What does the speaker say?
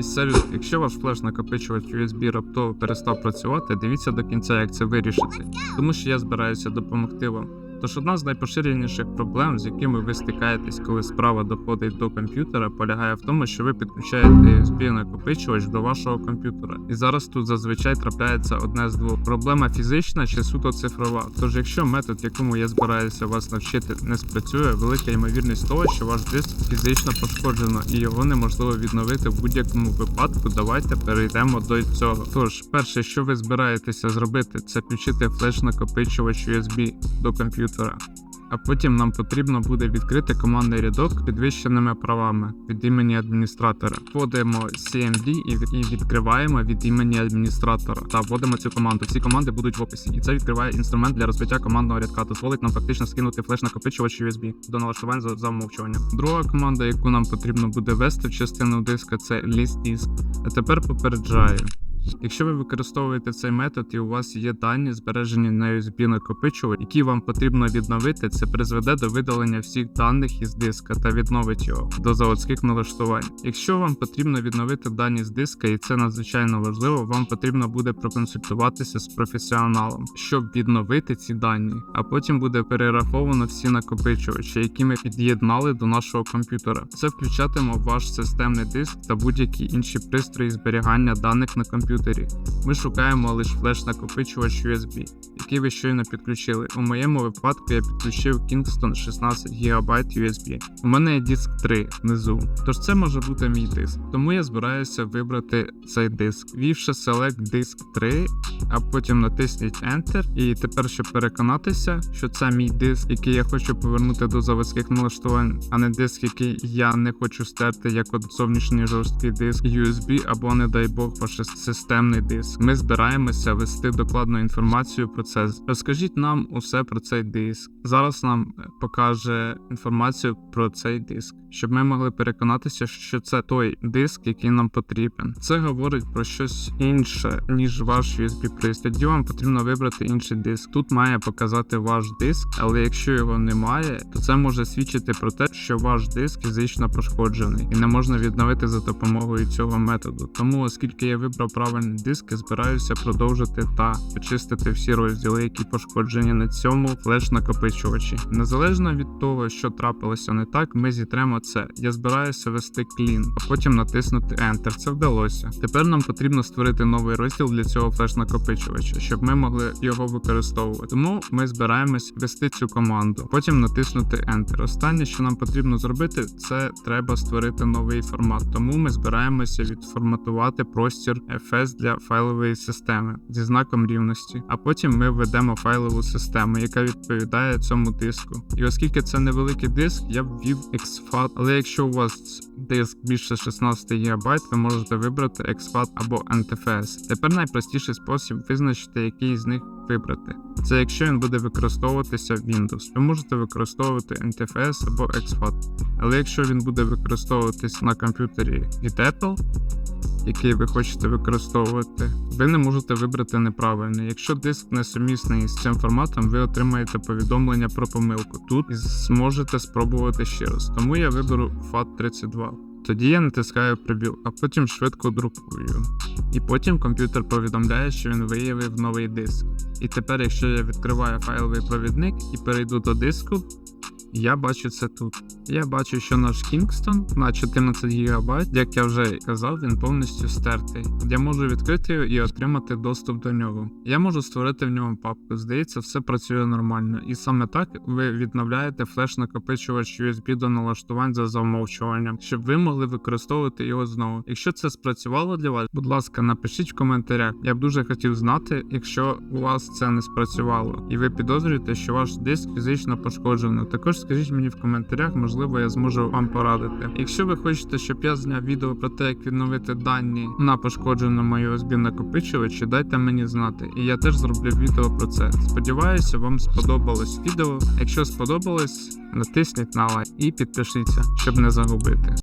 із салют, якщо ваш флеш накопичувач USB раптово перестав працювати, дивіться до кінця, як це вирішити, тому що я збираюся допомогти вам. Тож одна з найпоширеніших проблем, з якими ви стикаєтесь, коли справа доходить до комп'ютера, полягає в тому, що ви підключаєте USB накопичувач до вашого комп'ютера. І зараз тут зазвичай трапляється одне з двох: проблема фізична чи суто цифрова. Тож, якщо метод, якому я збираюся вас навчити, не спрацює, велика ймовірність того, що ваш диск фізично пошкоджено і його неможливо відновити в будь-якому випадку. Давайте перейдемо до цього. Тож, перше, що ви збираєтеся зробити, це включити флеш-накопичувач USB до комп'ютера. А потім нам потрібно буде відкрити командний рядок з підвищеними правами від імені адміністратора. Вводимо CMD і відкриваємо від імені адміністратора та вводимо цю команду. Всі команди будуть в описі, і це відкриває інструмент для розбиття командного рядка. Дозволить нам фактично скинути флеш накопичувач USB до налаштувань за замовчуванням. Друга команда, яку нам потрібно буде ввести в частину диска, це list disk. А тепер попереджаю. Якщо ви використовуєте цей метод і у вас є дані збережені на USB накопичувач, які вам потрібно відновити, це призведе до видалення всіх даних із диска та відновить його до заводських налаштувань. Якщо вам потрібно відновити дані з диска, і це надзвичайно важливо, вам потрібно буде проконсультуватися з професіоналом, щоб відновити ці дані, а потім буде перераховано всі накопичувачі, які ми під'єднали до нашого комп'ютера. Це включатиме ваш системний диск та будь-які інші пристрої зберігання даних на комп'ютері. Ми шукаємо лише флеш-накопичувач USB, який ви щойно підключили. У моєму випадку я підключив Kingston 16 ГБ USB. У мене є диск 3 внизу, тож це може бути мій диск. Тому я збираюся вибрати цей диск. Ввівши Select Disk 3, а потім натисніть Enter. І тепер, щоб переконатися, що це мій диск, який я хочу повернути до заводських налаштувань, а не диск, який я не хочу стерти як от зовнішній жорсткий диск USB або, не дай Бог, ваш системний диск. Ми збираємося вести докладну інформацію про це. Розкажіть нам усе про цей диск. Зараз нам покаже інформацію про цей диск, щоб ми могли переконатися, що це той диск, який нам потрібен. Це говорить про щось інше, ніж ваш USB пристрій. Вам потрібно вибрати інший диск. Тут має показати ваш диск, але якщо його немає, то це може свідчити про те, що ваш диск фізично пошкоджений і не можна відновити за допомогою цього методу. Тому, оскільки я вибрав правильний диск, збираюся продовжити та почистити всі розділи, які пошкоджені на цьому флеш-накопичувачі. Незалежно від того, що трапилося не так, ми зітремо це. Я збираюся вести клін, а потім натиснути Enter. Це вдалося. Тепер нам потрібно створити новий розділ для цього флеш-накопичувача, щоб ми могли його використовувати. Тому ми збираємось вести цю команду, потім натиснути Enter. Останнє, що нам потрібно зробити, це треба створити новий формат. Тому ми збираємося відформатувати простір FS для файлової системи зі знаком рівності. А потім ми введемо файлову систему, яка відповідає цьому диску. І оскільки це невеликий диск, я ввів exFAT, але якщо у вас диск більше 16 ГБ, ви можете вибрати exFAT або NTFS. Тепер найпростіший спосіб визначити, який з них вибрати. Це якщо він буде використовуватися в Windows, ви можете використовувати NTFS або exFAT. Але якщо він буде використовуватись на комп'ютері від Apple, який ви хочете використовувати, ви не можете вибрати неправильний. Якщо диск не сумісний з цим форматом, ви отримаєте повідомлення про помилку тут і зможете спробувати ще раз. Тому я виберу FAT32. Тоді я натискаю прибіл, а потім швидко друкую. І потім комп'ютер повідомляє, що він виявив новий диск. І тепер, якщо я відкриваю файловий провідник і перейду до диску, я бачу це тут. Я бачу, що наш Kingston на 14 ГБ, як я вже казав, він повністю стертий. Я можу відкрити його і отримати доступ до нього. Я можу створити в ньому папку. Здається, все працює нормально. І саме так ви відновляєте флеш-накопичувач USB до налаштувань за замовчуванням, щоб ви могли використовувати його знову. Якщо це спрацювало для вас, будь ласка, напишіть в коментарях. Я б дуже хотів знати, якщо у вас це не спрацювало, і ви підозрюєте, що ваш диск фізично пошкоджено. Також скажіть мені в коментарях, можливо, я зможу вам порадити. Якщо ви хочете, щоб я зняв відео про те, як відновити дані на пошкодженому USB накопичувачі, дайте мені знати, і я теж зроблю відео про це. Сподіваюся, вам сподобалось відео. Якщо сподобалось, натисніть на лайк і підпишіться, щоб не загубити.